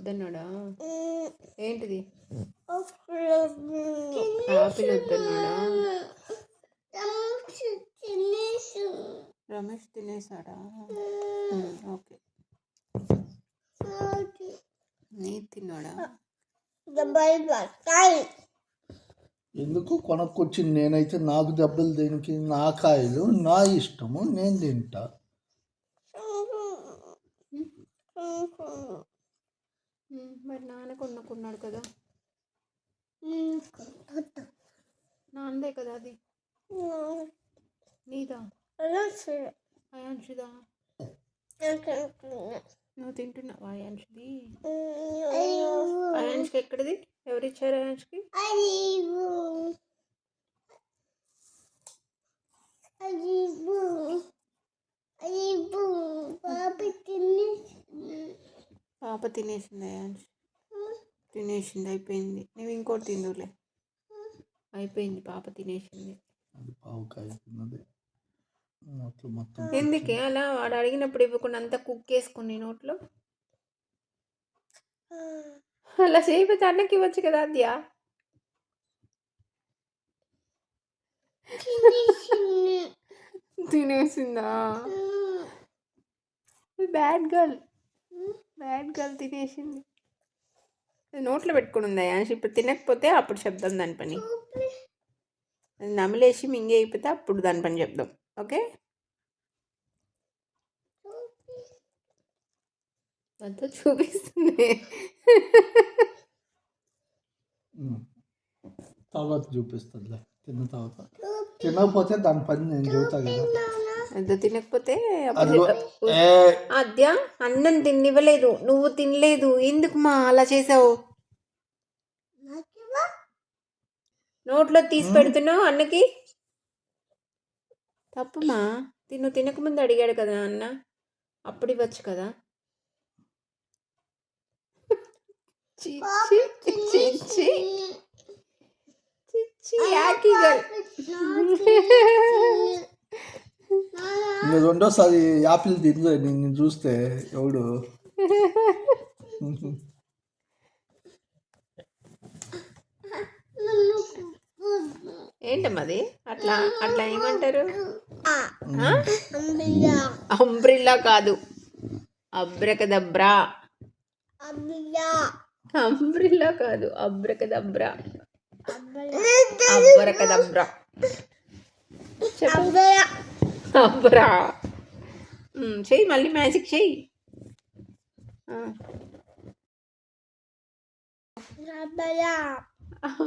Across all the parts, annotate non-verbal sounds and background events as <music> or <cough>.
వద్దన్నాడా? ఏంటిది? ఆపిల్ వద్దన్నాడా? రమేష్ తినేసాడా ఓకే. నీ తిన్నాడా? ఎందుకు కొనుక్కొచ్చింది? నేనైతే నాకు దెబ్బలు దేనికి? నా కాయలు నా ఇష్టము నేను తింటా. మరి నాన్న కొనుక్కున్నాడు కదా. నాన్నదే కదా అది. నీదా? అయాంషిదా? నువ్వు తింటున్నావా అయాంషిది? అయాంష్కి ఎక్కడిది ఎవరు ఇచ్చారు పాప తినేసింది అయాంష్ తినేసింది అయిపోయింది. నువ్వు ఇంకోటి తిందులే అయిపోయింది పాప తినేసింది. ఎందుకే? అలా వాడు అడిగినప్పుడు ఇవ్వకుండా అంతా కుక్ వేసుకుని నోట్లో? అలా చేయకపోతే అన్నకి ఇవ్వచ్చు కదా అద్యా తినేసిందా. Bad girl. బ్యాడ్ గర్ల్ తినేసింది. నోట్లో పెట్టుకుని ఉంది అయాన్ష్ ఇప్పుడు తినకపోతే అప్పుడు చెప్దాం దాని పని. అది నమిలేసి మింగి అయిపోతే అప్పుడు దాని పని చెప్దాం ఓకే? అంతా చూపిస్తుంది. తర్వాత చూపిస్తుందిలే తిన్న తర్వాత. తినకపోతే దాని పని నేను చూతా కదా. అంత తినకపోతే ఆద్య అన్నం తినివ్వలేదు. నువ్వు తినలేదు. ఎందుకు మా అలా చేసావు? నోట్లో తీసి పెడుతున్నావు అన్నకి? తప్పుమా. తిను తినకముందు అడిగాడు కదా అన్న. అప్పుడు ఇవ్వచ్చు కదా. చి, చి, చి, చి, చి. చి, చి, యాకి గర్ల్. నేను రెండోసారి యాపిల్ తినలే నేను చూస్తే ఎవడు? ఏంటమ్మా అది? అట్లా అట్లా ఏమంటారు? అంబ్రిల్లా కాదు. అబ్రకదబ్రా. అంబ్రిల్లా కాదు అబ్రకదబ్రా. అబ్రకదబ్రా. చెప్పు. ఉమ్, చెయ్యి మళ్ళీ మ్యాజిక్ చెయ్యి.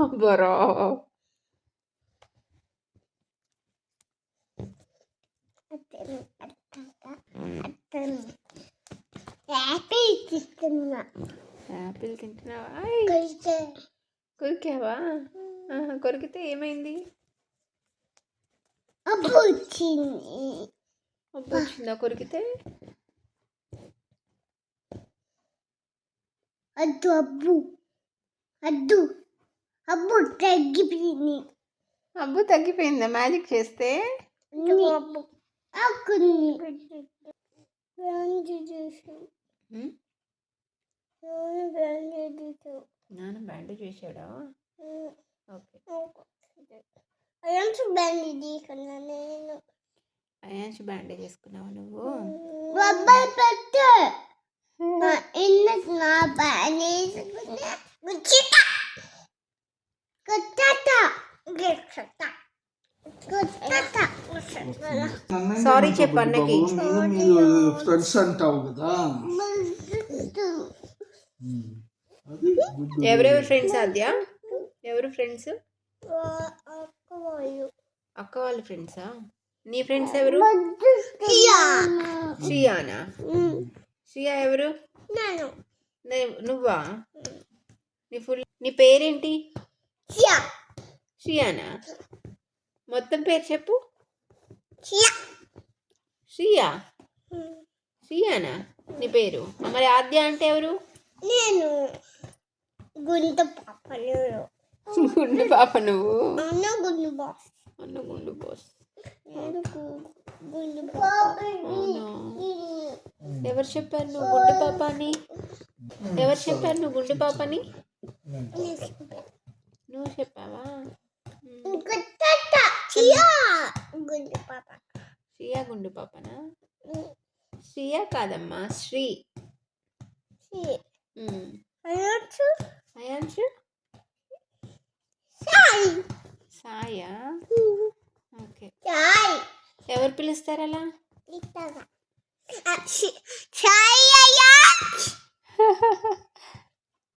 అబ్బరా యాపిల్ తింటున్నావా? ఆయ్, కొరికావా? ఆహా, కొరికితే ఏమైంది? అబ్బు వచ్చిందా కొరికితే? అద్దు అబ్బు అద్దు అబ్బు తగ్గిపోయింది. అబ్బు తగ్గిపోయిందా మ్యాజిక్ చేస్తే? అబ్బు నాన్న బ్యాండేజ్ చేశాడా? ఓకే. అయ్యంసు బ్రాండ్ తీసుకున్నా నేను అయాన్స్ బ్యాండేజ్ చేసుకున్నావా నువ్వు రబ్బర్ పెట్టు ఎందుకు నా గుచ్చిట గుచ్చట గుచ్చట సారీ చెప్పు అన్నకి. ఫ్రెండ్స్ అంటావు కదా. ఎవరెవరు ఫ్రెండ్స్ ఆద్య? ఎవరు ఫ్రెండ్స్ అక్కవాళ్ళు. అక్క వాళ్ళ ఫ్రెండ్సా? నీ ఫ్రెండ్స్ ఎవరు? శ్రియానా? శ్రియా ఎవరు? నేను. నువ్వా? నీ ఫుల్ నీ పేరేంటి? శ్రియానా? మొత్తం పేరు చెప్పు. శ్రియా. శ్రియానా? నీ పేరు? మరి ఆద్య అంటే ఎవరు? నేను గుంట పాపలు గుండు పాప నువ్వు. అన్న గుండు బాస్. అన్న గుండు బాస్. ఎవరు చెప్పారు నువ్వు గుండు పాప అని ఎవరు చెప్పారు నువ్వు గుండు పాప అని నువ్వు చెప్పావా? గుండు పాప. శ్రియా గుండు పాపనా? శ్రియా కాదమ్మా శ్రీ. అనొచ్చు అయాంశు సాయి. ఓకే. ఎవరు పిలుస్తారు అలా సాయి అయ్యా! <laughs>